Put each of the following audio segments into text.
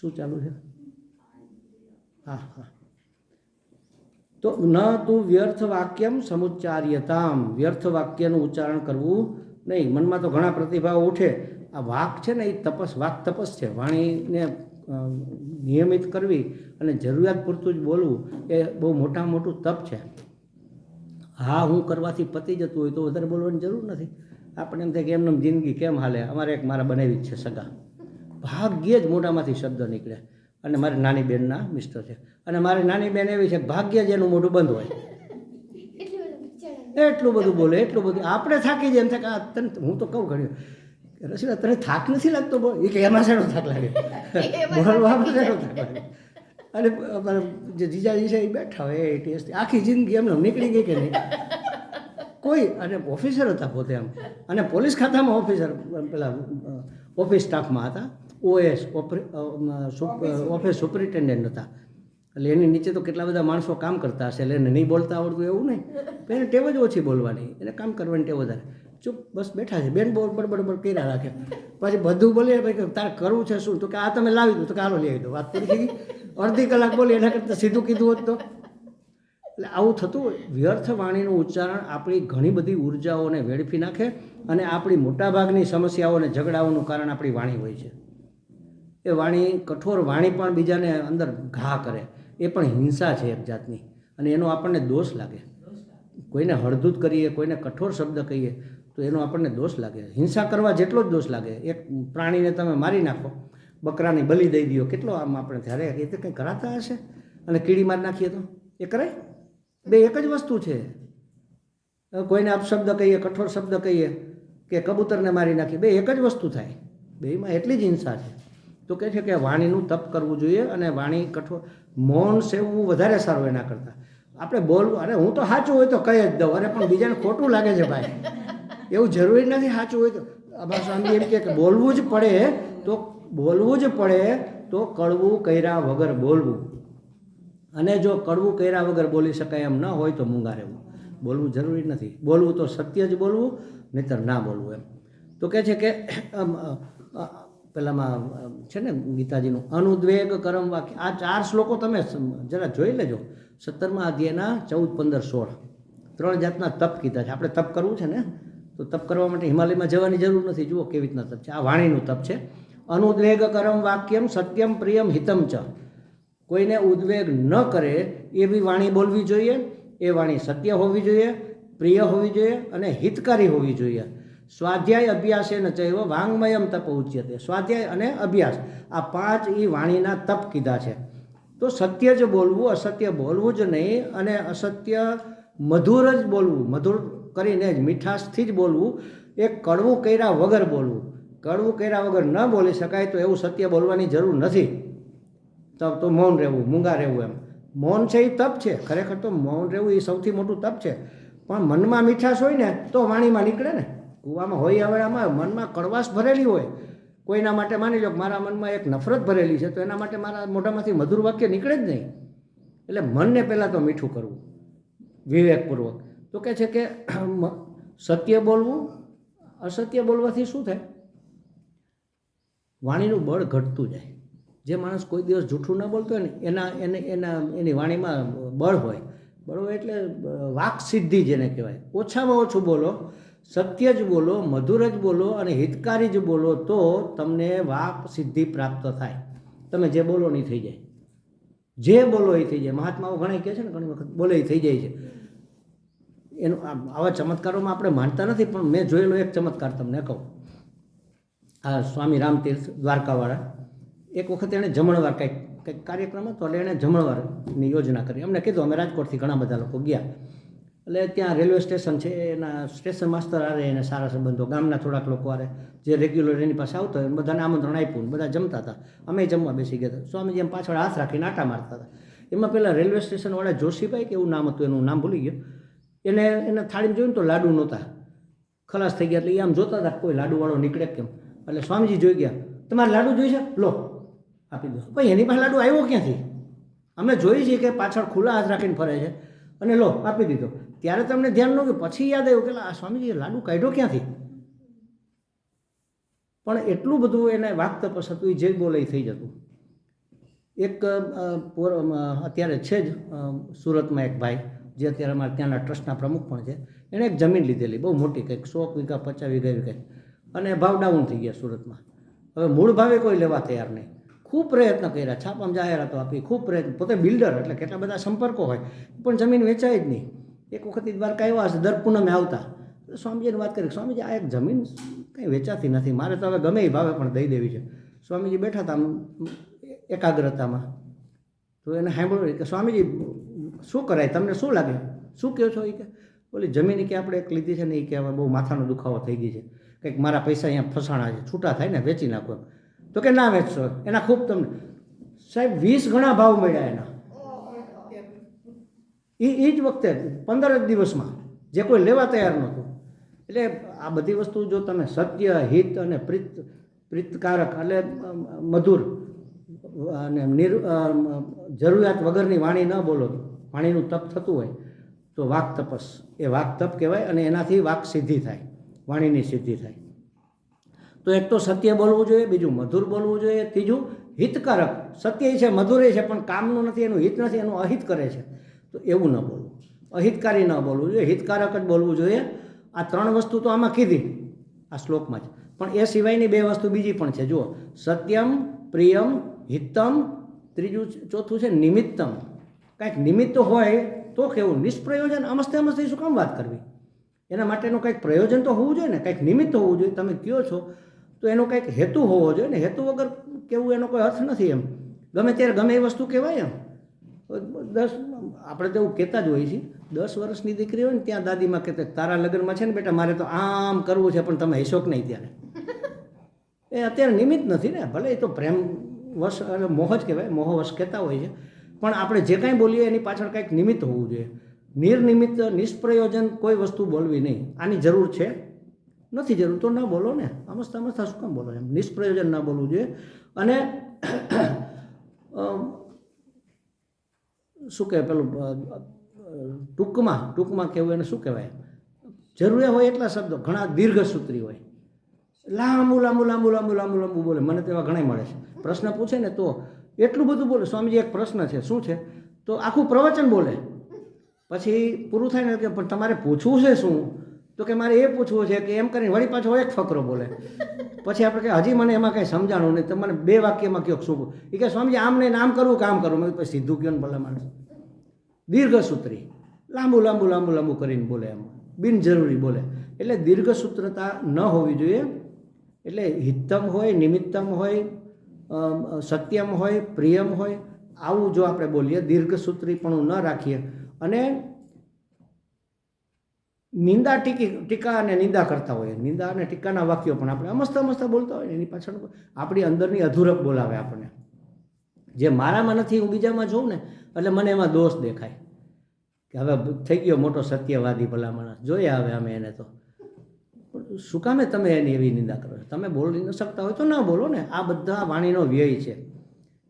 શું ચાલુ છે? હા હા. તો ન તું વ્યર્થ વાક્યમ સમુચ્ચાર્યતામ. વ્યર્થ વાક્યનું ઉચ્ચારણ કરવું નહીં. મનમાં તો ઘણા પ્રતિભાવો ઉઠે. આ વાક છે ને, એ તપસ, વાક તપસ છે. વાણીને નિયમિત કરવી અને જરૂરિયાત પૂરતું જ બોલવું એ બહુ મોટામાં મોટું તપ છે. હા, હું કરવાથી પતી જતું હોય તો વધારે બોલવાની જરૂર નથી. આપણે એમ થાય કે એમને જિંદગી કેમ હાલે? અમારે એક મારા બનાવી જ છે સગા. ભાગ્યે જ મોઢામાંથી શબ્દ નીકળે. અને મારી નાની બેનના મિસ્ટર છે. અને મારી નાની બેન એવી છે ભાગ્ય જ એનું મોઢું બંધ હોય. એટલું બધું બોલે એટલું બધું. આપણે થાકી જાય એમ થાય કે તને હું તો કહું ઘણી રસીલા તને થાક નથી લાગતો બોલ એ કે એમાં શેનો થાક લાગે? બોલવામાં શેનો થાક લાગે? અને જે જીજાજી છે એ બેઠા હોય એ ટેસ્ટ. આખી જિંદગી એમને નીકળી ગઈ કે નહીં? કોઈ અને ઓફિસર હતા પોતે એમ અને પોલીસ ખાતામાં ઓફિસર પેલા ઓફિસ સ્ટાફમાં હતા. OS office superintendent. હતા. એટલે એની નીચે તો કેટલા બધા માણસો કામ કરતા હશે એટલે એને નહીં બોલતા આવડતું એવું નહીં. એને ટેવ જ ઓછી બોલવાની એને કામ કરવાની ટેવ વધારે. ચૂપ બસ બેઠા છે. બેન બોલ બડ બડ કર્યા રાખે. પછી બધું બોલીએ ભાઈ કે તારે કરવું છે શું? તો કે આ તમે લાવી દો તો કે હાલો લઈ આવી દો. વાત પૂરી થઈ અડધી કલાક બોલી એના કરતાં સીધું કીધું હોત તો. એટલે આવું થતું વ્યર્થ વાણીનું ઉચ્ચારણ આપણી ઘણી બધી ઉર્જાઓને વેડફી નાખે અને આપણી મોટાભાગની સમસ્યાઓને ઝઘડાઓનું કારણ આપણી વાણી હોય છે. એ વાણી, કઠોર વાણી પણ બીજાને અંદર ઘા કરે. એ પણ હિંસા છે એક જાતની. અને એનો આપણને દોષ લાગે. કોઈને હળદૂત કરીએ, કોઈને કઠોર શબ્દ કહીએ, તો એનો આપણને દોષ લાગે. હિંસા કરવા જેટલો જ દોષ લાગે. એક પ્રાણીને તમે મારી નાખો, બકરાની બલી દઈ દો કેટલો આમ આપણે ત્યારે એ તો કંઈ કરાતા હશે? અને કીડી મારી નાખીએ તો? એ કરાય બે એક જ વસ્તુ છે. કોઈને અપશબ્દ કહીએ, કઠોર શબ્દ કહીએ, કે કબૂતરને મારી નાખીએ, બે એક જ વસ્તુ થાય. બેમાં એટલી જ હિંસા છે. તો કહે છે કે વાણીનું તપ કરવું જોઈએ અને વાણી કઠોર મૌન સેવવું વધારે સારું એના કરતાં. આપણે બોલવું, અરે હું તો સાચું હોય તો કહી જ દઉં, અરે પણ બીજાને ખોટું લાગે છે ભાઈ. એવું જરૂરી નથી સાચું હોય તો. અમારા સ્વામી એમ કે બોલવું જ પડે તો, બોલવું જ પડે તો કડવું કર્યા વગર બોલવું. અને જો કડવું કર્યા વગર બોલી શકાય એમ ન હોય તો મૂંગા રહેવું. બોલવું જરૂરી નથી. બોલવું તો સત્ય જ બોલવું, નહીતર ના બોલવું એમ. તો કહે છે કે પેલામાં છે ને, ગીતાજીનું અનુદ્વેગ કરમ વાક્ય. આ ચાર શ્લોકો તમે જરા જોઈ લેજો. સત્તરમાં અધ્યાયના ચૌદ, પંદર, સોળ. ત્રણ જાતના તપ કીધા છે. આપણે તપ કરવું છે ને? તો તપ કરવા માટે હિમાલયમાં જવાની જરૂર નથી. જુઓ કેવી રીતના તપ છે. આ વાણીનું તપ છે. અનુદ્વેગ કરમ વાક્યમ સત્યમ પ્રિયમ હિતમ ચ. કોઈને ઉદ્વેગ ન કરે એવી વાણી બોલવી જોઈએ. એ વાણી સત્ય હોવી જોઈએ, પ્રિય હોવી જોઈએ અને હિતકારી હોવી જોઈએ. સ્વાધ્યાય અભ્યાસે ન ચૈવ વાંગમયમ તપ ઉચ્યતે. સ્વાધ્યાય અને અભ્યાસ. આ પાંચ એ વાણીના તપ કીધા છે. તો સત્ય જ બોલવું, અસત્ય બોલવું જ નહીં અને અસત્ય મધુર જ બોલવું. મધુર કરીને જ, મીઠાશથી જ બોલવું. એ કડવું કર્યા વગર બોલવું. કડવું કર્યા વગર ન બોલી શકાય તો એવું સત્ય બોલવાની જરૂર નથી. તપ તો મૌન રહેવું, મૂંગા રહેવું એમ. મૌન છે એ તપ છે. ખરેખર તો મૌન રહેવું એ સૌથી મોટું તપ છે. પણ મનમાં મીઠાશ હોય ને, તો વાણીમાં નીકળે ને. કૂવામાં હોય, હવે આમાં મનમાં કડવાશ ભરેલી હોય. કોઈના માટે માની લો કે મારા મનમાં એક નફરત ભરેલી છે, તો એના માટે મારા મોઢામાંથી મધુર વાક્ય નીકળે જ નહીં. એટલે મનને પહેલાં તો મીઠું કરવું, વિવેકપૂર્વક. તો કહે છે કે સત્ય બોલવું, અસત્ય બોલવાથી શું થાય? વાણીનું બળ ઘટતું જાય. જે માણસ કોઈ દિવસ જૂઠું ન બોલતો હોય ને, એના, એને, એના, એની વાણીમાં બળ હોય. બળ હોય એટલે વાક સિદ્ધિ જેને કહેવાય. ઓછામાં ઓછું બોલો સત્ય જ બોલો, મધુર જ બોલો અને હિતકારી જ બોલો તો તમને વાક સિદ્ધિ પ્રાપ્ત થાય. તમે જે બોલો નહીં થઈ જાય. જે બોલો એ થઈ જાય. મહાત્માઓ ઘણા કહે છે ને ઘણી વખત, બોલે એ થઈ જાય છે. એનું આવા ચમત્કારોમાં આપણે માનતા નથી, પણ મેં જોયેલો એક ચમત્કાર તમને કહું. આ સ્વામી રામતીર્થ દ્વારકાવાળા, એક વખત એણે જમણવાર કંઈક કંઈક કાર્યક્રમ હતો એટલે એણે જમણવારની યોજના કરી. અમને કીધું, અમે રાજકોટથી ઘણા બધા લોકો ગયા. એટલે ત્યાં રેલવે સ્ટેશન છે, એના સ્ટેશન માસ્તર આરે એને સારા સંબંધો. ગામના થોડાક લોકો આરે જે રેગ્યુલર એની પાસે આવતો હોય બધાને આમંત્રણ આપ્યું બધા જમતા હતા. અમે જમવા બેસી ગયા હતા. સ્વામીજી એમ પાછળ હાથ રાખીને આટા મારતા હતા. એમાં પહેલાં રેલવે સ્ટેશનવાળા જોશીભાઈ કે એવું નામ હતું, એનું નામ ભૂલી ગયો. એને એને થાળીમાં જોયું તો લાડુ નહોતા. ખલાસ થઈ ગયા એટલે એ આમ જોતા હતા કોઈ લાડુવાળો નીકળે કેમ? એટલે સ્વામીજી જોઈ ગયા. તમારે લાડુ જોઈશે? લો, આપી દો. ભાઈ, એની પાસે લાડુ આવ્યો ક્યાંથી? અમે જોઈ છીએ કે પાછળ ખુલ્લા હાથ રાખીને ફરે છે. અને લો, આપી દીધો. ત્યારે તમને ધ્યાન ન ગયું પછી યાદ આવ્યું કે આ સ્વામીજીએ લાડુ કાઢ્યો ક્યાંથી? પણ એટલું બધું એને વાક તપસ હતું, એ જે બોલે થઈ જતું. એક અત્યારે છે જ સુરતમાં એક ભાઈ, જે અત્યારે અમારે ત્યાંના ટ્રસ્ટના પ્રમુખ પણ છે. એણે એક જમીન લીધેલી, બહુ મોટી કંઈક, સો વીઘા, પચાસ વીઘા કંઈક. અને ભાવ ડાઉન થઈ ગયા સુરતમાં. હવે મૂળ ભાવે કોઈ લેવા તૈયાર નહીં. ખૂબ પ્રયત્ન કર્યા, છાપામાં જાહેરાતો આપી, ખૂબ પ્રયત્ન, પોતે બિલ્ડર એટલે કેટલા બધા સંપર્કો હોય, પણ જમીન વેચાય જ નહીં. એક વખત દ્વારકા આવ્યા હશે, દર પૂનમે આવતા. સ્વામીજીની વાત કરી, સ્વામીજી, આ એક જમીન કંઈ વેચાતી નથી, મારે તો હવે ગમે એ ભાવે પણ દઈ દેવી છે. સ્વામીજી બેઠા હતા એકાગ્રતામાં. તો એને સાંભળ્યું, કે સ્વામીજી, શું કરાય, તમને શું લાગે? શું કહો છો? એ કે બોલી જમીન કે આપણે એક લીધી છે ને એ કે બહુ માથાનો દુખાવો થઈ ગઈ છે. કંઈક મારા પૈસા અહીંયા ફસાણા છે, છૂટા થાય ને વેચી નાખો. તો કે ના વેચશો. એના ખૂબ તમને સાહેબ, વીસ ગણા ભાવ મળ્યા એના. એ એ જ વખતે, પંદર જ દિવસમાં, જે કોઈ લેવા તૈયાર નહોતું. એટલે આ બધી વસ્તુ જો તમે સત્ય, હિત અને પ્રીત પ્રીતકારક એટલે મધુર અને નિર જરૂરિયાત વગરની વાણી ન બોલો વાણીનું તપ થતું હોય, તો વાક તપસ. એ વાક તપ કહેવાય અને એનાથી વાક સિદ્ધિ થાય, વાણીની સિદ્ધિ થાય. તો એક તો સત્ય બોલવું જોઈએ, બીજું મધુર બોલવું જોઈએ, ત્રીજું હિતકારક. સત્ય છે, મધુર છે, પણ કામનું નથી, એનું હિત નથી, એનું અહિત કરે છે. તો એવું ન બોલવું. અહિતકારી ન બોલવું જોઈએ, હિતકારક જ બોલવું જોઈએ. આ ત્રણ વસ્તુ તો આમાં કીધી, આ શ્લોકમાં જ. પણ એ સિવાયની બે વસ્તુ બીજી પણ છે. જુઓ, સત્યમ, પ્રિયમ હિતમ ત્રીજું ચોથું છે, નિમિત્તમ. કાંઈક નિમિત્ત હોય તો કેવું? નિષ્પ્રયોજન, અમસ્તે અમસ્તે શું કામ વાત કરવી? એના માટેનું કંઈક પ્રયોજન તો હોવું જોઈએ ને? કંઈક નિમિત્ત હોવું જોઈએ. તમે કહો છો? તો એનો કંઈક હેતુ હોવો જોઈએ ને હેતુ વગર કેવું એનો કોઈ અર્થ નથી એમ. ગમે ત્યારે ગમે એ વસ્તુ કહેવાય એમ. દસ, આપણે તો એવું કહેતા જ હોઈએ છીએ, દસ વર્ષની દીકરી હોય ને ત્યાં દાદીમાં કહેતા તારા લગ્નમાં છે ને બેટા, મારે તો આમ કરવું છે, પણ તમે હિશોક નહીં ત્યારે. એ અત્યારે નિમિત્ત નથી ને, ભલે એ તો પ્રેમ વશ અને મોહ જ કહેવાય, મોહ વશ કહેતા હોય છે પણ આપણે જે કાંઈ બોલીએ એની પાછળ કંઈક નિમિત્ત હોવું જોઈએ. નિર્નિમિત્ત, નિષ્પ્રયોજન કોઈ વસ્તુ બોલવી નહીં. આની જરૂર છે. નથી જરૂર, તો ના બોલો ને. અમસ્તા અમસ્તા શું કામ બોલો એમ નિષ્પ્રયોજન ના બોલવું જોઈએ. અને શું કહેવાય પેલું ટૂંકમાં ટૂંકમાં કહેવું એને શું કહેવાય? જરૂરિયા હોય એટલા શબ્દો, ઘણા દીર્ઘસૂત્રી હોય. લાંબુ લાંબુ લાંબુ લાંબુ લાંબુ લાંબુ બોલે. મને તેવા ઘણા મળે છે. પ્રશ્ન પૂછે ને તો એટલું બધું બોલે. સ્વામીજી, એક પ્રશ્ન છે. શું છે? તો આખું પ્રવચન બોલે. પછી પૂરું થાય ને કે, પણ તમારે પૂછવું છે શું? તો કે મારે એ પૂછવું છે કે એમ કરીને વળી પાછો એક ફકરો બોલે. પછી આપણે કે હજી મને એમાં કંઈ સમજાણું નહીં. તમારે બે વાક્યમાં કયો શું એ કે સ્વામીજી આમ નહીં આમ કરવું કામ કરવું? મેં પછી સીધું કયો ને ભલે માણસ. દીર્ઘસૂત્રી. લાંબુ લાંબુ લાંબુ લાંબુ કરીને બોલે એમ. બિનજરૂરી બોલે. એટલે દીર્ઘસૂત્રતા ન હોવી જોઈએ. એટલે હિતમ હોય, નિમિત્તમ હોય સત્યમ હોય, પ્રિયમ હોય, આવું જો આપણે બોલીએ, દીર્ઘસૂત્રીપણું ન રાખીએ. અને નિંદા ટીકી, ટીકા અને નિંદા કરતા હોઈએ. નિંદા અને ટીકાના વાક્યો પણ આપણે અમસ્તા અમસ્તા બોલતા હોય એની પાછળ આપણી અંદરની અધૂરપ બોલાવે આપણને. જે મારામાં નથી, હું બીજામાં જોઉં ને, એટલે મને એમાં દોષ દેખાય. કે હવે થઈ ગયો મોટો સત્યવાદી ભલા માણસ જોઈએ હવે અમે એને તો. શું કામે તમે એની એવી નિંદા કરો છો? તમે બોલી ન શકતા હોય તો ના બોલો ને. આ બધા વાણીનો વ્યય છે.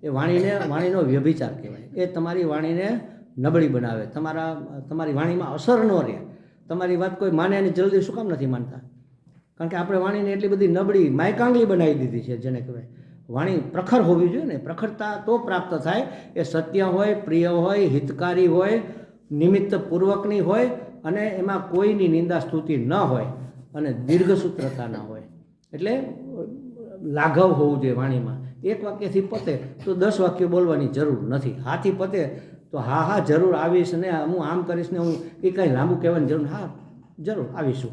એ વાણીને, વાણીનો વ્યભિચાર કહેવાય. એ તમારી વાણીને નબળી બનાવે. તમારા, તમારી વાણીમાં અસર ન રહે. તમારી વાત કોઈ માને અને જલ્દી શું કામ નથી માનતા? કારણ કે આપણે વાણીને એટલી બધી નબળી માયકાંગલી બનાવી દીધી છે, જેને કહેવાય. વાણી પ્રખર હોવી જોઈએ ને. પ્રખરતા તો પ્રાપ્ત થાય એ સત્ય હોય, પ્રિય હોય, હિતકારી હોય નિમિત્ત પૂર્વકની હોય અને એમાં કોઈની નિંદા સ્તુતિ ન હોય અને દીર્ઘસૂત્રતા ન હોય. એટલે લાઘવ હોવું જોઈએ વાણીમાં. એક વાક્યથી પતે તો દસ વાક્યો બોલવાની જરૂર નથી. હાથી પતે તો હા હા, જરૂર આવીશ ને હું આમ કરીશ ને હું એ કાંઈ લાંબુ કહેવાની જરૂર હા, જરૂર આવીશું.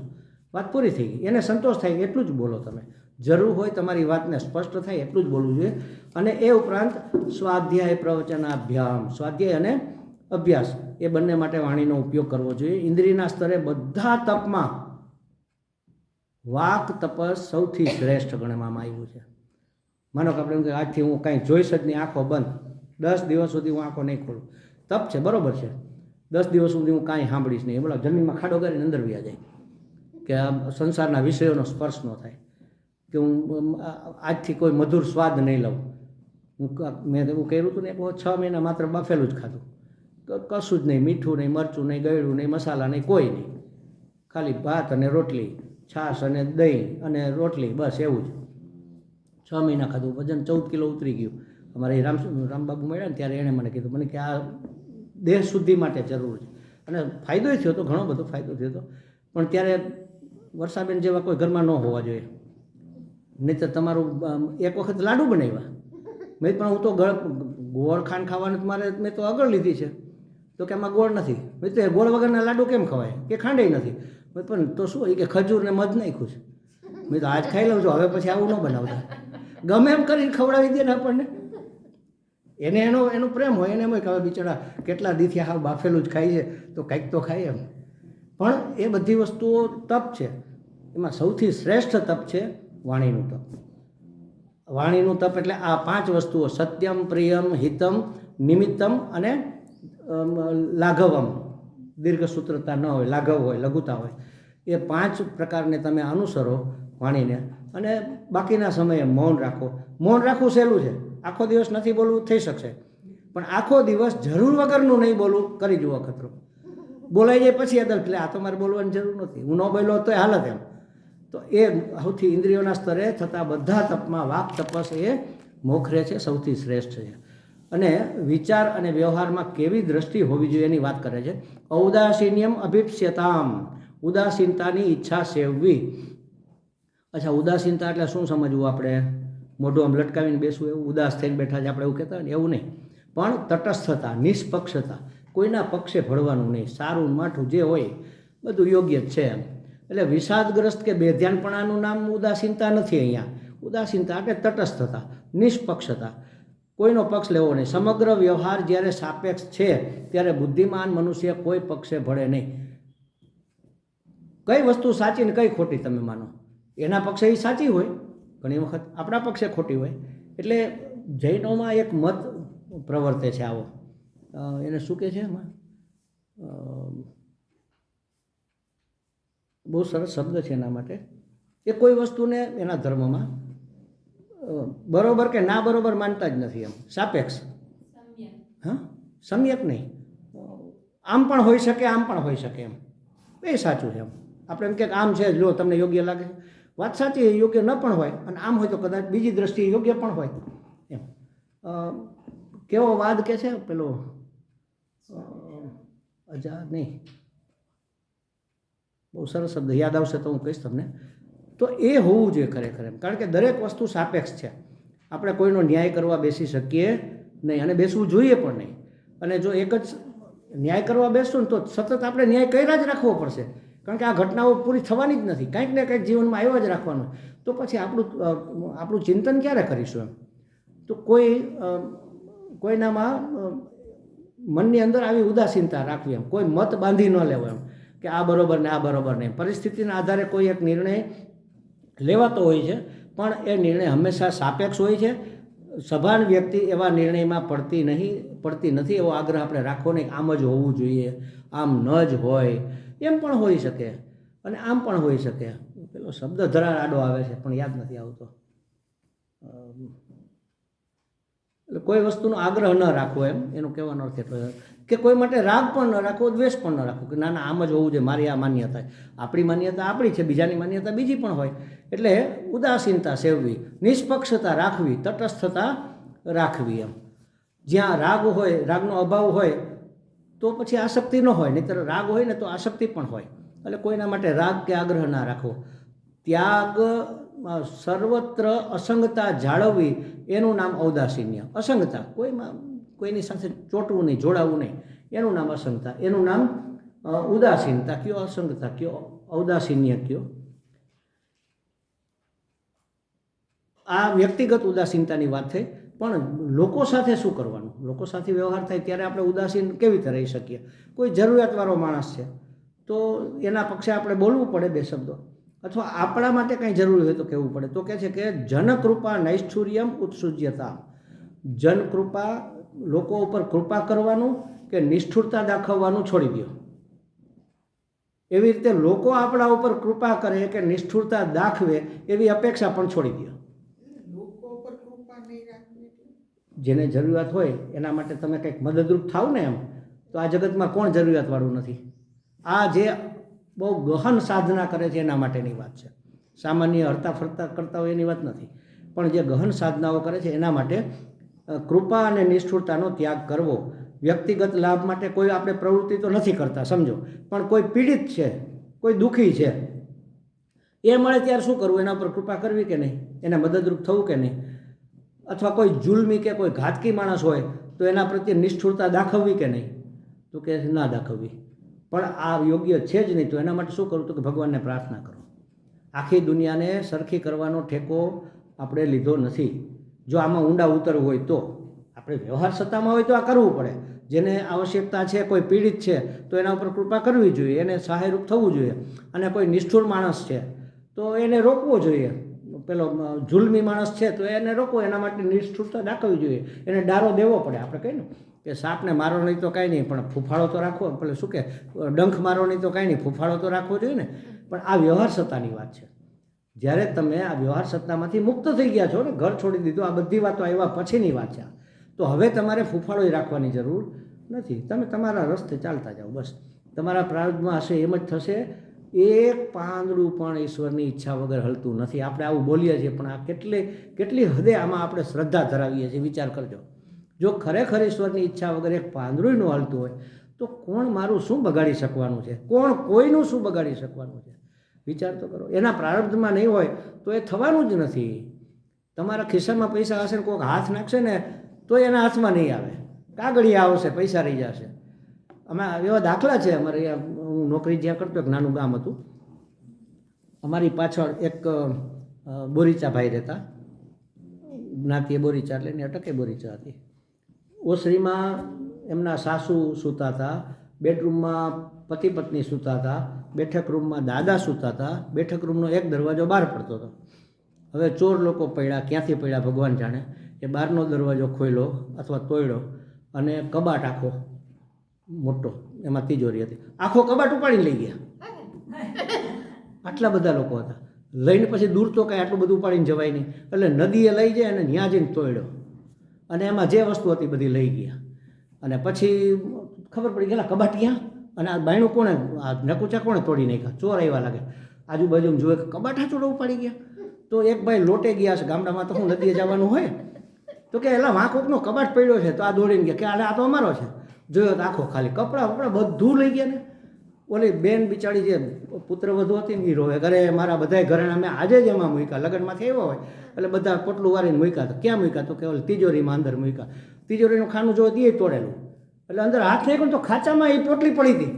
વાત પૂરી થઈ ગઈ. એને સંતોષ થાય એટલું જ બોલો તમે. જરૂર હોય તમારી વાતને સ્પષ્ટ થાય એટલું જ બોલવું જોઈએ. અને એ ઉપરાંત સ્વાધ્યાય પ્રવચનાભ્યામ. સ્વાધ્યાય અને અભ્યાસ એ બંને માટે વાણીનો ઉપયોગ કરવો જોઈએ. ઇન્દ્રિયના સ્તરે બધા તપમાં વાક તપસ સૌથી શ્રેષ્ઠ ગણવામાં આવ્યું છે. માનો કે આપણે એમ કે આજથી હું કાંઈ જોઈશ જ નહીં, આંખો બંધ. દસ દિવસ સુધી હું આંખો નહીં ખોલું. તપ છે, બરોબર છે. દસ દિવસ સુધી હું કાંઈ સાંભળીશ નહીં. બોલા જમીનમાં ખાડો કરીને અંદર વ્યા જાય. કે આ સંસારના વિષયોનો સ્પર્શ ન થાય. કે હું આજથી કોઈ મધુર સ્વાદ નહીં લઉં. હું મેં એવું કર્યું હતું ને છ મહિના માત્ર બફેલું જ ખાધું. કશું જ નહીં. મીઠું નહીં, મરચું નહીં, ગળ્યું નહીં, મસાલા નહીં, કોઈ નહીં. ખાલી ભાત અને રોટલી, છાશ અને દહીં અને રોટલી, બસ એવું જ. છ મહિના ખાધું. વજન ચૌદ કિલો ઉતરી ગયું. અમારે રામ, રામબાબુ મળ્યા ને ત્યારે એણે મને કીધું, મને કે આ દેહ શુદ્ધિ માટે જરૂર છે. અને ફાયદોય થયો હતો ઘણો બધો ફાયદો થયો હતો પણ ત્યારે વર્ષાબેન જેવા કોઈ ઘરમાં ન હોવા જોઈએ. નહીં તો તમારું એક વખત લાડુ બનાવ્યા. મેં પણ હું તો ગળ, ગોળ ખાંડ ખાવાનું મારે, મેં તો આગળ લીધી છે. તો કે આમાં ગોળ નથી. મેં તો ગોળ વગરના લાડુ કેમ ખવાય? કે ખાંડે નથી. પણ તો શું કે ખજૂર ને મધ નાખ્યું છે. મેં તો આજ ખાઈ લઉં છું, હવે પછી આવું ન બનાવતા. ગમે એમ કરીને ખવડાવી દે ને આપણને. એને એનો એનો પ્રેમ હોય, એને એમ હોય કે હવે બિચારા કેટલા દીથી હા બાફેલું જ ખાય છે, તો કંઈક તો ખાય એમ. પણ એ બધી વસ્તુઓ તપ છે. એમાં સૌથી શ્રેષ્ઠ તપ છે વાણીનું તપ. વાણીનું તપ એટલે આ પાંચ વસ્તુઓ, સત્યમ, પ્રિયમ, હિતમ, નિમિત્તમ અને લાઘવમ. દીર્ઘસૂત્રતા ન હોય, લાઘવ હોય, લઘુતા હોય. એ પાંચ પ્રકારને તમે અનુસરો વાણીને અને બાકીના સમયે મૌન રાખો. મૌન રાખવું સહેલું છે. આખો દિવસ નથી બોલવું, થઈ શકશે. પણ આખો દિવસ જરૂર વગરનું નહીં બોલવું, કરી જુઓ ખતરો બોલાઈ જાય પછી અદર એટલે આ તો મારે બોલવાની જરૂર નથી. હું ન બોલ્યો તો હાલત એમ. તો એ સૌથી ઇન્દ્રિયોના સ્તરે થતા બધા તપમાં વાક, તપસ એ મોખરે છે, સૌથી શ્રેષ્ઠ છે. અને વિચાર અને વ્યવહારમાં કેવી દ્રષ્ટિ હોવી જોઈએ એની વાત કરે છે. ઔદાસીન્યમ અભિપ્સ્યતામ. ઉદાસીનતાની ઈચ્છા સેવવી. અચ્છા, ઉદાસીનતા એટલે શું સમજવું આપણે? મોઢું આમ લટકાવીને બેસવું એવું ઉદાસ થઈને બેઠા છે, આપણે એવું કહેતા ને, એવું નહીં. પણ તટસ્થતા, નિષ્પક્ષતા, કોઈના પક્ષે ભળવાનું નહીં. સારું માઠું જે હોય, બધું યોગ્ય જ છે એમ. એટલે વિષાદગ્રસ્ત કે બેધ્યાનપણાનું નામ ઉદાસીનતા નથી અહીંયા. ઉદાસીનતા એટલે તટસ્થતા, નિષ્પક્ષતા. કોઈનો પક્ષ લેવો નહીં. સમગ્ર વ્યવહાર જ્યારે સાપેક્ષ છે, ત્યારે બુદ્ધિમાન મનુષ્ય કોઈ પક્ષે ભળે નહીં. કઈ વસ્તુ સાચી ને કઈ ખોટી તમે માનો? એના પક્ષે એ સાચી હોય. ઘણી વખત આપણા પક્ષે ખોટી હોય. એટલે જૈનોમાં એક મત પ્રવર્તે છે આવો. એને શું કહે છે એમાં? બહુ સરસ શબ્દ છે એના માટે. એ કોઈ વસ્તુને એના ધર્મમાં બરોબર કે ના બરોબર માનતા જ નથી એમ. સાપેક્ષ. હા? સમ્યક નહીં. આમ પણ હોઈ શકે આમ પણ હોઈ શકે એમ. એ સાચું છે એમ. આપણે એમ કે આમ છે જો તમને યોગ્ય લાગે. છે વાત સાચી યોગ્ય ન પણ હોય અને આમ હોય તો કદાચ બીજી દ્રષ્ટિએ યોગ્ય પણ હોય. એમ. કેવો વાદ કે છે? પેલો અજા, નહીં. બહુ સરસ શબ્દ, યાદ આવશે તો હું કહીશ તમને. તો એ હોવું જોઈએ ખરેખર એમ. કારણ કે દરેક વસ્તુ સાપેક્ષ છે. આપણે કોઈનો ન્યાય કરવા બેસી શકીએ નહીં અને બેસવું જોઈએ પણ નહીં. અને જો એક જ ન્યાય કરવા બેસશું ને તો સતત આપણે ન્યાય કર્યા જ રાખવો પડશે. કારણ કે આ ઘટનાઓ પૂરી થવાની જ નથી. કંઈક ને કંઈક જીવનમાં આવ્યા જ રાખવાનું. તો પછી આપણું આપણું ચિંતન ક્યારે કરીશું એમ? તો કોઈ કોઈનામાં મનની અંદર આવી ઉદાસીનતા રાખવી એમ. કોઈ મત બાંધી ન લેવો એમ કે આ બરોબર ને આ બરોબર નહીં પરિસ્થિતિના આધારે કોઈ એક નિર્ણય લેવાતો હોય છે, પણ એ નિર્ણય હંમેશા સાપેક્ષ હોય છે. સભાન વ્યક્તિ એવા નિર્ણયમાં પડતી નહીં, પડતી નથી એવો આગ્રહ આપણે રાખવો નહીં. આમ જ હોવું જોઈએ, આમ ન જ હોય. એમ પણ હોઈ શકે. અને આમ પણ હોઈ શકે. પેલો શબ્દ ધરાર આડો આવે છે, પણ યાદ નથી આવતો. એટલે કોઈ વસ્તુનો આગ્રહ ન રાખવો એમ, એનો કહેવાનો અર્થ એટલો કે કોઈ માટે રાગ પણ ન રાખવો દ્વેષ પણ ન રાખવો કે ના ના, આમ જ હોવું જોઈએ, મારી આ માન્યતા આપણી માન્યતા આપણી છે, બીજાની માન્યતા બીજી પણ હોય. એટલે ઉદાસીનતા સેવવી, નિષ્પક્ષતા રાખવી, તટસ્થતા રાખવી એમ. જ્યાં રાગ હોય, રાગનો અભાવ હોય તો પછી આસક્તિ ન હોય, નહીંતર રાગ હોય ને તો આસક્તિ પણ હોય. એટલે કોઈના માટે રાગ કે આગ્રહ ના રાખવો. ત્યાગ સર્વત્ર અસંગતા જાળવવી, એનું નામ ઔદાસીન્ય. અસંગતા, કોઈમાં, કોઈની સાથે ચોંટવું નહીં જોડાવવું નહીં. એનું નામ અસંગતા. એનું નામ ઉદાસીનતા કયો અસંગતા, કયો ઔદાસીન્ય કયો? આ વ્યક્તિગત ઉદાસીનતાની વાત થઈ, પણ લોકો સાથે શું કરવાનું? લોકો સાથે વ્યવહાર થાય ત્યારે આપણે ઉદાસીન કેવી રીતે રહી શકીએ? કોઈ જરૂરિયાતવાળો માણસ છે, તો એના પક્ષે આપણે બોલવું પડે બે શબ્દો. અથવા આપણા માટે કંઈ જરૂરી હોય તો કહેવું પડે. તો કહે છે કે જનકૃપા નૈષ્ઠુર્યમ ઉત્સુજ્યતા જનકૃપા લોકો ઉપર કૃપા કરવાનું કે નિષ્ઠુરતા દાખવવાનું છોડી દો. એવી રીતે લોકો આપણા ઉપર કૃપા કરે કે નિષ્ઠુરતા દાખવે એવી અપેક્ષા પણ છોડી દો લોકો પર કૃપા નહીં રાખવી એટલે જેને જરૂરિયાત હોય, એના માટે તમે કંઈક મદદરૂપ થાવ ને એમ, તો આ જગતમાં કોણ જરૂરિયાતવાળું નથી. આ જે બહુ ગહન સાધના કરે છે એના માટેની વાત છે. સામાન્ય હરતા ફરતા કરતા હોય એની વાત નથી. પણ જે ગહન સાધનાઓ કરે છે એના માટે કૃપા અને નિષ્ઠુરતાનો ત્યાગ કરવો. વ્યક્તિગત લાભ માટે કોઈ આપણે પ્રવૃત્તિ તો નથી કરતા, સમજો. પણ કોઈ પીડિત છે, કોઈ દુઃખી છે, એ મળે ત્યારે શું કરવું? એના પર કૃપા કરવી કે નહીં? એને મદદરૂપ થવું કે નહીં? અથવા કોઈ જુલમી કે કોઈ ઘાતકી માણસ હોય, તો એના પ્રત્યે નિષ્ઠુરતા દાખવવી કે નહીં? તો કે ના દાખવવી. પણ આ યોગ્ય છે જ નહીં, તો એના માટે શું કરવું તો કે ભગવાનને પ્રાર્થના કરો. આખી દુનિયાને સરખી કરવાનો ઠેકો આપણે લીધો નથી. જો આમાં ઊંડા ઉતરવું હોય તો. આપણે વ્યવહાર સત્તામાં હોય તો આ કરવું પડે. જેને આવશ્યકતા છે, કોઈ પીડિત છે, તો એના ઉપર કૃપા કરવી જોઈએ. એને સહાયરૂપ થવું જોઈએ. અને કોઈ નિષ્ઠુર માણસ છે, તો એને રોકવો જોઈએ. પેલો જુલમી માણસ છે, તો એને રોકવો, એના માટે નિષ્ઠુરતા દાખવવી જોઈએ. એને ડારો દેવો પડે, આપણે કહીને કે સાપને મારો નહીં તો કાંઈ નહીં, પણ ફૂફાળો તો રાખવો પેલે શું કે, ડંખ મારો નહીં તો કાંઈ નહીં, ફૂફાળો તો રાખવો જોઈએ ને. પણ આ વ્યવહાર સત્તાની વાત છે. જ્યારે તમે આ વ્યવહાર સત્તામાંથી મુક્ત થઈ ગયા છો ને, ઘર છોડી દીધું, આ બધી વાતો આવ્યા પછીની વાત છે. તો હવે તમારે ફૂફાળો રાખવાની જરૂર નથી. તમે તમારા રસ્તે ચાલતા જાઓ, બસ. તમારા પ્રારબ્ધમાં હશે, એમ જ થશે. એક પાંદડું પણ ઈશ્વરની ઈચ્છા વગર હલતું નથી. આપણે આવું બોલીએ છીએ, પણ આ કેટલી કેટલી હદે આમાં આપણે શ્રદ્ધા ધરાવીએ છીએ. વિચાર કરજો. જો ખરેખર ઈશ્વરની ઈચ્છા વગર એક પાંદડું ન હલતું હોય, તો કોણ મારું શું બગાડી શકવાનું છે? કોણ કોઈનું શું બગાડી શકવાનું છે? વિચાર તો કરો. એના પ્રારબ્ધમાં નહીં હોય, તો એ થવાનું જ નથી. તમારા ખિસ્સામાં પૈસા હશે ને કોઈક હાથ નાખશે ને, તો એના હાથમાં નહીં આવે. કાગળિયા આવશે, પૈસા રહી જશે. અમે એવા દાખલા છે, અમારે અહીંયા હું નોકરી જ્યાં કરતો એક નાનું ગામ હતું. અમારી પાછળ એક બોરીચા ભાઈ રહેતા. જ્ઞાતિએ બોરીચા એટલે એની અટકે બોરીચા હતી. ઓસરીમાં એમના સાસુ સૂતા હતા, બેડરૂમમાં પતિ પત્ની સૂતા હતા, બેઠક રૂમમાં દાદા સૂતા હતા, બેઠક રૂમનો એક દરવાજો બહાર પડતો હતો. હવે ચોર લોકો પડ્યા, ક્યાંથી પડ્યા ભગવાન જાણે. એ બહારનો દરવાજો ખોલ્યો અથવા તોડ્યો અને કબાટ આખો મોટો. એમાં તિજોરી હતી. આખો કબાટ ઉપાડીને લઈ ગયા. આટલા બધા લોકો હતા. લઈને પછી દૂર તો કાંઈ આટલું બધું ઉપાડીને જવાય નહીં. એટલે નદીએ લઈ જાય અને ત્યાં જઈને તોડ્યો અને એમાં જે વસ્તુ હતી બધી લઈ ગયા. અને પછી ખબર પડી ગયેલા કબાટ ક્યાં? અને આ બાયણું કોણે, આ નકુચા કોણે તોડી નાખ્યા? ચોર આવ્યા લાગે. આજુબાજુ જુએ કબાટ હાચોડો ઉપાડી ગયા. તો એક ભાઈ લોટે ગયા છે, ગામડામાં તો હું નદીએ જવાનું હોય? તો કે, એલા વાં કોકનો કબાટ પડ્યો છે. તો આ દોડીને ગયા કે આ તો અમારો છે. જોયો આખો ખાલી કપડાં વપડા બધું લઈ ગયા ને, ઓલી બેન બિચારી જે પુત્ર વધુ હતી ને એ રોવે ઘરે મારા બધાય ઘરેણા મેં આજે જ એમાં મૂક્યા લગ્નમાંથી આવ્યા હોય, એટલે બધા પોટલું વારીને મૂક્યા તો ક્યાં મૂક્યા તો કે ઓલી તિજોરીમાં અંદર મૂક્યા. તિજોરીનું ખાનું જો એ તોડેલું, એટલે અંદર હાથ નાખ્યો તો ખાચામાં એ પોટલી પડી હતી.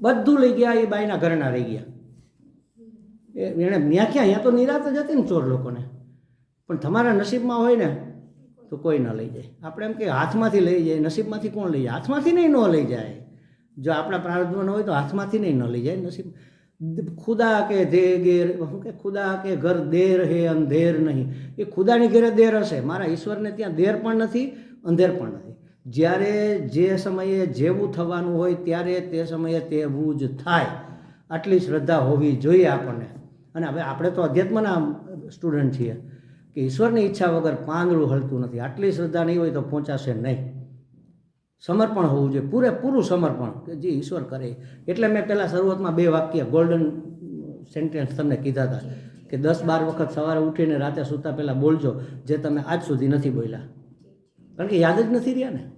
બધું લઈ ગયા એ બાઈના ઘરેણા રહી ગયા. એ એણે ન્યા ક્યાં અહીંયા તો નિરાત જ હતી ને ચોર લોકોને. પણ તમારા નસીબમાં હોય ને તો કોઈ ન લઈ જાય. આપણે એમ કે હાથમાંથી લઈ જાય, નસીબમાંથી કોણ લઈ જાય? હાથમાંથી નહીં ન લઈ જાય. જો આપણા પ્રાર્થમાં ન હોય તો હાથમાંથી નહીં ન લઈ જાય નસીબ. ખુદા કે ધે ગેર શું કે ખુદા કે ઘર દેર હે અંધેર નહીં. એ ખુદાની ઘેરે દેર હશે. મારા ઈશ્વરને ત્યાં દેર પણ નથી, અંધેર પણ નથી. જ્યારે જે સમયે જેવું થવાનું હોય ત્યારે તે સમયે તેવું જ થાય. આટલી શ્રદ્ધા હોવી જોઈએ આપણને. અને હવે આપણે તો અધ્યાત્મના સ્ટુડન્ટ છીએ. કે ઈશ્વરની ઈચ્છા વગર પાંદડું હલતું નથી. આટલી શ્રદ્ધા નહીં હોય તો પહોંચાશે નહીં. સમર્પણ હોવું જોઈએ. પૂરેપૂરું સમર્પણ કે જે ઈશ્વર કરે. એટલે મેં પહેલાં શરૂઆતમાં બે વાક્ય ગોલ્ડન સેન્ટેન્સ તમને કીધા હતા કે દસ બાર વખત સવારે ઉઠીને રાતે સૂતા પહેલાં બોલજો, જે તમે આજ સુધી નથી બોલ્યા. કારણ કે યાદ જ નથી રહ્યા ને.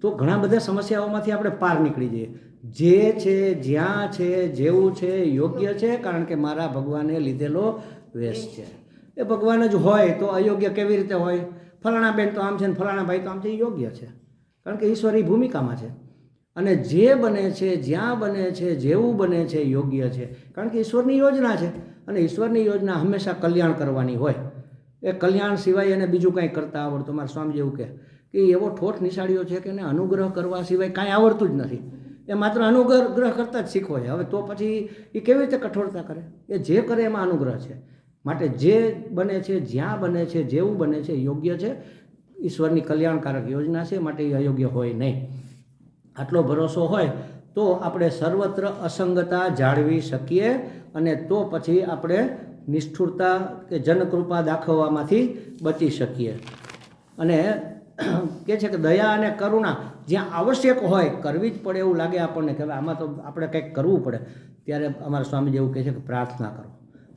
તો ઘણા બધા સમસ્યાઓમાંથી આપણે પાર નીકળી જઈએ. જે છે, જ્યાં છે, જેવું છે, યોગ્ય છે, કારણ કે મારા ભગવાને લીધેલો વેશ છે. એ ભગવાન જ હોય તો અયોગ્ય કેવી રીતે હોય? ફલાણા બેન તો આમ છે ને ફલાણા ભાઈ તો આમ છે એ યોગ્ય છે. કારણ કે ઈશ્વર ભૂમિકામાં છે. અને જે બને છે, જ્યાં બને છે, જેવું બને છે યોગ્ય છે. કારણ કે ઈશ્વરની યોજના છે. અને ઈશ્વરની યોજના હંમેશા કલ્યાણ કરવાની હોય. એ કલ્યાણ સિવાય એને બીજું કાંઈ કરતા આવડતું. મારા સ્વામી એવું કહે કે એવો ઠોઠ નિશાળીઓ છે કે એને અનુગ્રહ કરવા સિવાય કાંઈ આવડતું જ નથી. એ માત્ર અનુગ્રહ કરતાં જ શીખવો છે. હવે તો પછી એ કેવી રીતે કઠોરતા કરે? એ જે કરે એમાં અનુગ્રહ છે. માટે જે બને છે, જ્યાં બને છે, જેવું બને છે, યોગ્ય છે, ઈશ્વરની કલ્યાણકારક યોજના છે, માટે એ અયોગ્ય હોય નહીં. આટલો ભરોસો હોય તો આપણે સર્વત્ર અસંગતા જાળવી શકીએ અને તો પછી આપણે નિષ્ઠુરતા કે જનકૃપા દાખવવામાંથી બચી શકીએ. અને કે છે કે દયા અને કરુણા જ્યાં આવશ્યક હોય, કરવી જ પડે એવું લાગે આપણને કે આમાં તો આપણે કંઈક કરવું પડે. ત્યારે અમારા સ્વામી એવું કહે છે કે પ્રાર્થના કરો.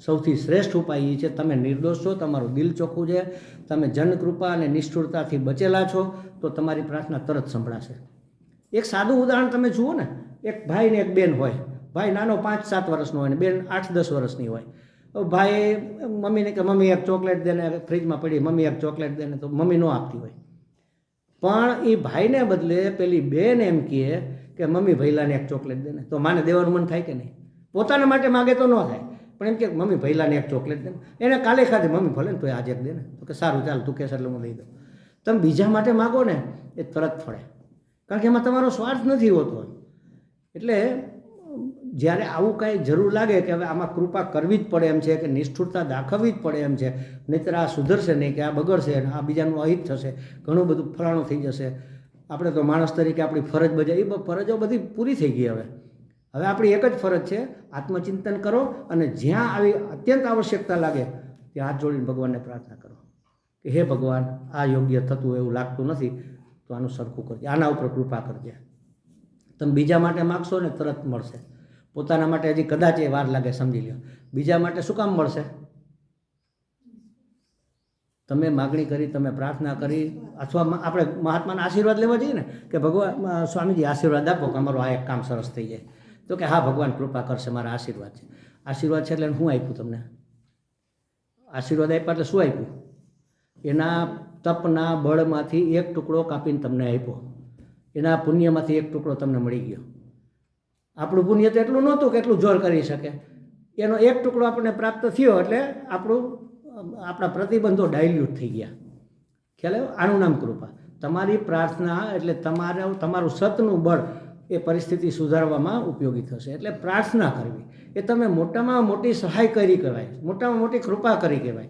સૌથી શ્રેષ્ઠ ઉપાય એ છે, તમે નિર્દોષ છો, તમારું દિલ ચોખ્ખું છે, તમે જનકૃપા અને નિષ્ઠુરતાથી બચેલા છો, તો તમારી પ્રાર્થના તરત સંભળાશે. એક સાદું ઉદાહરણ તમે જુઓ ને, એક ભાઈ ને એક બેન હોય. ભાઈ નાનો પાંચ સાત વર્ષનો હોય ને, બેન આઠ દસ વર્ષની હોય. ભાઈ મમ્મીને કે, મમ્મી, એક ચોકલેટ દેને ફ્રીજમાં પડી, મમ્મી, એક ચોકલેટ દેને તો મમ્મી ન આપતી હોય. પણ એ ભાઈને બદલે પેલી બેન એમ કહે કે મમ્મી ભૈલાને એક ચોકલેટ દેને તો માને દેવાનું મન થાય કે નહીં? પોતાના માટે માગે તો ન થાય. પણ એમ કે મમ્મી ભૈલાને એક ચોકલેટ દે. એને કાલે ખાતે મમ્મી ભલે ને તો આજે દે ને. તો કે સારું, ચાલ તું કહેશ એટલે હું લઈ દઉં. તમે બીજા માટે માગો ને, એ તરત ફળે. કારણ કે એમાં તમારો સ્વાર્થ નથી હોતો. એટલે જ્યારે આવું કાંઈ જરૂર લાગે કે હવે આમાં કૃપા કરવી જ પડે એમ છે કે નિષ્ઠુરતા દાખવવી જ પડે એમ છે, નહીંતર આ સુધરશે નહીં કે આ બગડશે અને આ બીજાનું અહિત થશે, ઘણું બધું ફલાણું થઈ જશે. આપણે તો માણસ તરીકે આપણી ફરજ બજાવી, એ ફરજો બધી પૂરી થઈ ગઈ હવે. હવે આપણી એક જ ફરજ છે, આત્મચિંતન કરો અને જ્યાં આવી અત્યંત આવશ્યકતા લાગે, ત્યાં હાથ જોડીને ભગવાનને પ્રાર્થના કરો. કે હે ભગવાન, આ યોગ્ય થતું એવું લાગતું નથી, તો આનું સરખું કરજે. આના ઉપર કૃપા કરજે. તમે બીજા માટે માગશો ને તરત મળશે. પોતાના માટે હજી કદાચ એ વાર લાગે, સમજી લ્યો. બીજા માટે શું કામ મળશે? તમે માગણી કરી, તમે પ્રાર્થના કરી, અથવા આપણે મહાત્માના આશીર્વાદ લેવા જઈએ ને, કે ભગવાન, સ્વામીજી આશીર્વાદ આપો, કે અમારું આ એક કામ સરસ થઈ જાય. તો કે, હા, ભગવાન, કૃપા કરશે, મારા આશીર્વાદ છે. આશીર્વાદ છે એટલે શું આપ્યું તમને. આશીર્વાદ આપ્યા એટલે શું આપ્યું? એના તપના બળમાંથી એક ટુકડો કાપીને તમને આપ્યો. એના પુણ્યમાંથી એક ટુકડો તમને મળી ગયો. આપણું પુણ્ય તો એટલું નહોતું કે એટલું જોર કરી શકે. એનો એક ટુકડો આપણને પ્રાપ્ત થયો એટલે આપણું, આપણા પ્રતિબંધો ડાયલ્યુટ થઈ ગયા. ખ્યાલ આવ્યો? આનું નામ કૃપા. તમારી પ્રાર્થના એટલે તમારે, તમારું સતનું બળ એ પરિસ્થિતિ સુધારવામાં ઉપયોગી થશે. એટલે પ્રાર્થના કરવી. એ તમે મોટામાં મોટી સહાય કરી કહેવાય. મોટામાં મોટી કૃપા કરી કહેવાય.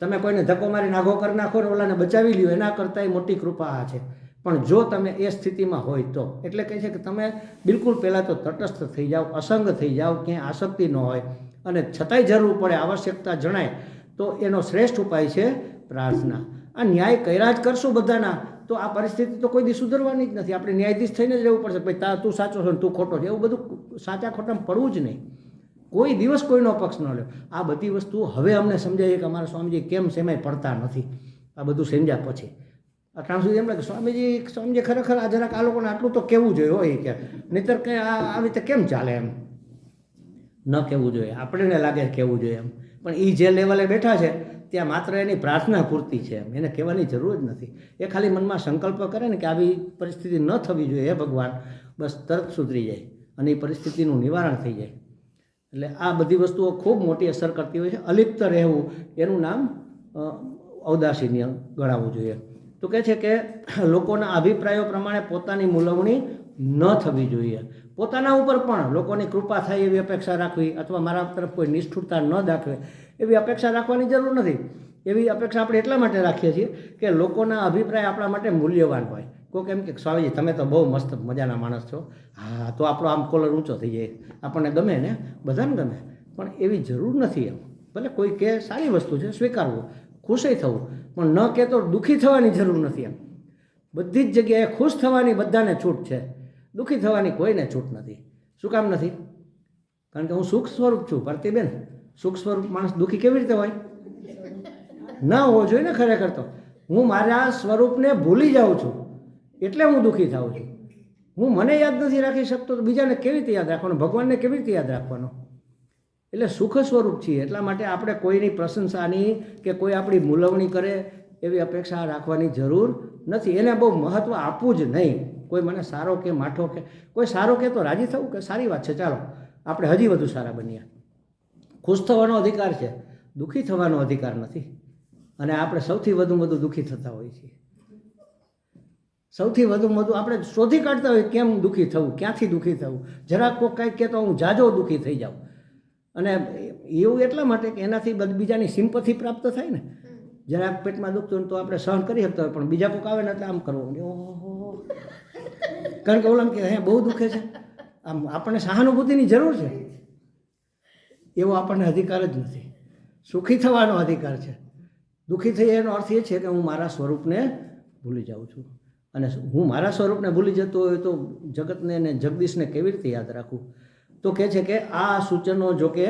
તમે કોઈને ધક્કો મારી નાગો કરી નાખો ને ઓલાને બચાવી લ્યો, એના કરતાં એ મોટી કૃપા આ છે. પણ જો તમે એ સ્થિતિમાં હોય તો. એટલે કહે છે કે તમે બિલકુલ પહેલાં તો તટસ્થ થઈ જાઓ, અસંગ થઈ જાઓ, ક્યાંય આસક્તિ ન હોય. અને છતાંય જરૂર પડે, આવશ્યકતા જણાય, તો એનો શ્રેષ્ઠ ઉપાય છે પ્રાર્થના. આ ન્યાય કર્યા જ કરશું બધાના. તો આ પરિસ્થિતિ તો કોઈ દી સુધરવાની જ નથી. આપણે ન્યાયાધીશ થઈને જ રહેવું પડશે. ભાઈ, તા તું સાચો છો ને તું ખોટો છે. એવું બધું સાચા ખોટામાં પડવું જ નહીં. કોઈ દિવસ કોઈનો પક્ષ ન લે આ બધી વસ્તુઓ હવે અમને સમજાય કે અમારા સ્વામીજી કેમ સેમાય પડતા નથી. આ બધું સમજ્યા પછી. અટાણ સુધી એમ લાગે, સ્વામીજી સ્વામીજી ખરેખર આ જરાક આ લોકોને આટલું તો કેવું જોઈએ હોય કે. નહીતર કંઈ આ આવી રીતે કેમ ચાલે એમ? ન કહેવું જોઈએ. આપણને લાગે કહેવું જોઈએ એમ. પણ એ જે લેવલે બેઠા છે ત્યાં માત્ર એની પ્રાર્થના પૂરતી છે એમ. એને કહેવાની જરૂર જ નથી. એ ખાલી મનમાં સંકલ્પ કરે ને કે આવી પરિસ્થિતિ ન થવી જોઈએ, હે ભગવાન. બસ તરત સુધરી જાય અને એ પરિસ્થિતિનું નિવારણ થઈ જાય. એટલે આ બધી વસ્તુઓ ખૂબ મોટી અસર કરતી હોય છે. અલિપ્ત રહેવું, એનું નામ અવદાસીની ગણાવવું જોઈએ. તો કહે છે કે લોકોના અભિપ્રાયો પ્રમાણે પોતાની મૂલવણી ન થવી જોઈએ. પોતાના ઉપર પણ લોકોની કૃપા થાય એવી અપેક્ષા રાખવી અથવા મારા તરફ કોઈ નિષ્ઠુરતા ન દાખવે એવી અપેક્ષા રાખવાની જરૂર નથી. એવી અપેક્ષા આપણે એટલા માટે રાખીએ છીએ કે લોકોના અભિપ્રાય આપણા માટે મૂલ્યવાન હોય. કોઈક એમ કે, સ્વામીજી, તમે તો બહુ મસ્ત મજાના માણસ છો. હા, તો આપણો આમ કોલર ઊંચો થઈ જાય. આપણને ગમે ને? બધાને ગમે. પણ એવી જરૂર નથી એમ. ભલે કોઈ કે સારી વસ્તુ છે, સ્વીકારવું. ખુશી થવું. પણ ન કે તો દુઃખી થવાની જરૂર નથી એમ. બધી જ જગ્યાએ ખુશ થવાની બધાને છૂટ છે. દુઃખી થવાની કોઈને છૂટ નથી. શું કામ નથી? કારણ કે હું સુખ સ્વરૂપ છું, ભારતીબેન. સુખ સ્વરૂપ માણસ દુઃખી કેવી રીતે હોય? ના હોવો જોઈએ ને ખરેખર તો. હું મારા સ્વરૂપને ભૂલી જાઉં છું, એટલે હું દુઃખી થાઉં છું. હું મને યાદ નથી રાખી શકતો, તો બીજાને કેવી રીતે યાદ રાખવાનો? ભગવાનને કેવી રીતે યાદ રાખવાનો? એટલે સુખ સ્વરૂપ છીએ, એટલા માટે આપણે કોઈની પ્રશંસાની કે કોઈ આપણી મૂલવણી કરે એવી અપેક્ષા રાખવાની જરૂર નથી. એને બહુ મહત્ત્વ આપવું જ નહીં. કોઈ મને સારો કે માઠો કે, કોઈ સારો કે તો રાજી થવું કે સારી વાત છે. ચાલો, આપણે હજી વધુ સારા બનીએ ખુશ થવાનો અધિકાર છે. દુઃખી થવાનો અધિકાર નથી. અને આપણે સૌથી વધુ વધુ દુઃખી થતા હોઈએ છીએ. સૌથી વધુ વધુ આપણે શોધી કાઢતા હોય કેમ દુઃખી થવું, ક્યાંથી દુઃખી થવું? જરાક કોઈ કંઈક કહેતો હું જાજો દુઃખી થઈ જાઉં. અને એવું એટલા માટે કે એનાથી બીજાની સિમ્પથી પ્રાપ્ત થાય ને. જરાક પેટમાં દુખતું તો આપણે સહન કરી શકતા હોય, પણ બીજા કોઈક આવે ને એટલે આમ કરવું. ઓહો. કારણ કે ઓલા કે હે બહુ દુખે છે. આમ આપણને સહાનુભૂતિની જરૂર છે. એવો આપણને અધિકાર જ નથી. સુખી થવાનો અધિકાર છે. દુઃખી થઈ એનો અર્થ એ છે કે હું મારા સ્વરૂપને ભૂલી જાઉં છું. અને હું મારા સ્વરૂપને ભૂલી જતો હોય તો જગતને અને જગદીશને કેવી રીતે યાદ રાખું? તો કહે છે કે આ સૂચનો જો કે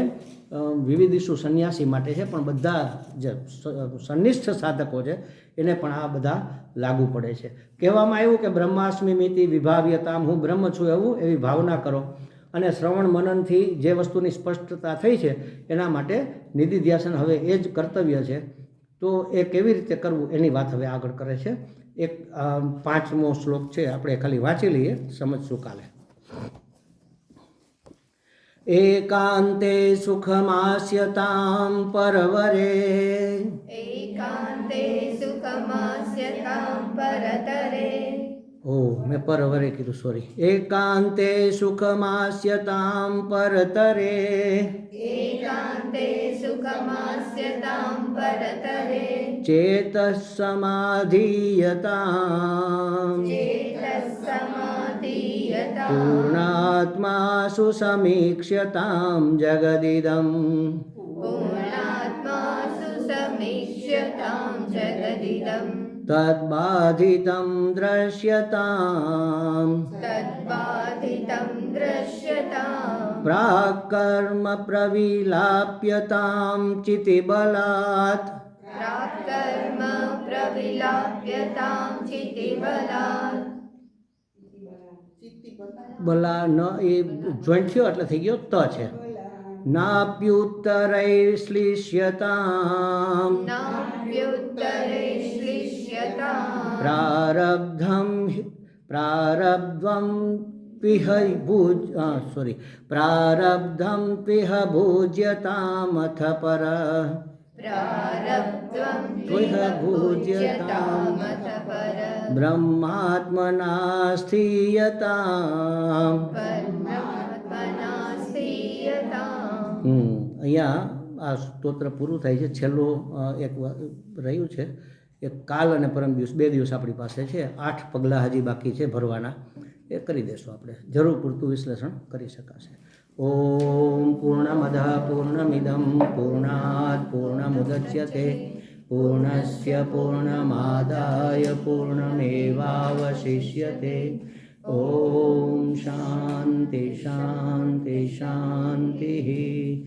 વિવિધ સંન્યાસી માટે છે, પણ બધા જે સંનિષ્ઠ સાધકો છે, એને પણ આ બધા લાગુ પડે છે. કહેવામાં આવ્યું કે બ્રહ્માસ્મિ મિતિ વિભાવ્યતામ, હું બ્રહ્મ છું એવું એવી ભાવના કરો. અને શ્રવણ મનનથી જે વસ્તુની સ્પષ્ટતા થઈ છે, એના માટે નિધિ ધ્યાસન હવે એ જ કર્તવ્ય છે. તો એ કેવી રીતે કરવું એની વાત હવે આગળ કરે છે. એક પાંચમો શ્લોક છે, આપણે ખાલી વાંચી લઈએ, સમજશું કાલે. એકાંતે સુખમાસ્યતામ પરવરે. એકાંતે સુખમાસ્યતામ પરતરે. ઓ મેં પરવરે કીધું સોરી એકાંતે સુખમાસ્યતામ પરતરે. એકાંતે સુખમાસ્યતામ પરતરે. ચેત સમાધીયતામ ચેત સમાધીયતામ પૂર્ણાત્મા સુસમીક્ષ્યતામ જગદિદમ. પૂર્ણાત્મા સુસમીક્ષ્યતામ જગદિદમ. તદ્બાધિતમ દ્રશ્યતામ तद्बाधितं दृश्यताम् પ્રાકર્મ પ્રવિલાપ્યતામ ચિતિબલાત प्राक्कर्म प्रविलाप्यतां चितिबलात् ચિત્તી બધા બલા ન એ જોઈન્ટ થયો એટલે થઈ ગયો ત છે नाप्युत्तरैश्लिष्यताम् नाप्युत्तरैश्लिष्यताम् प्रारब्धं प्रारब्धं पिह भुज सोरि प्रारब्धं त्विह भुज्यतामथ पर ब्रह्मात्मना स्थीयताम् અહીંયા આ સ્તોત્ર પૂરું થાય છે. છેલ્લું એક રહ્યું છે. એક કાલ અને પરમ દિવસ, બે દિવસ આપણી પાસે છે. આઠ પગલાં હજી બાકી છે ભરવાના. એ કરી દેશું આપણે. જરૂર પૂરતું વિશ્લેષણ કરી શકાશે. ઓમ પૂર્ણમદ પૂર્ણમિદમ પૂર્ણાત પૂર્ણમુદચ્યતે. પૂર્ણસ્ય પૂર્ણમાદાય પૂર્ણમેવાવશિષ્યતે. ઓમ શાંતિ શાંતિ શાંતિ.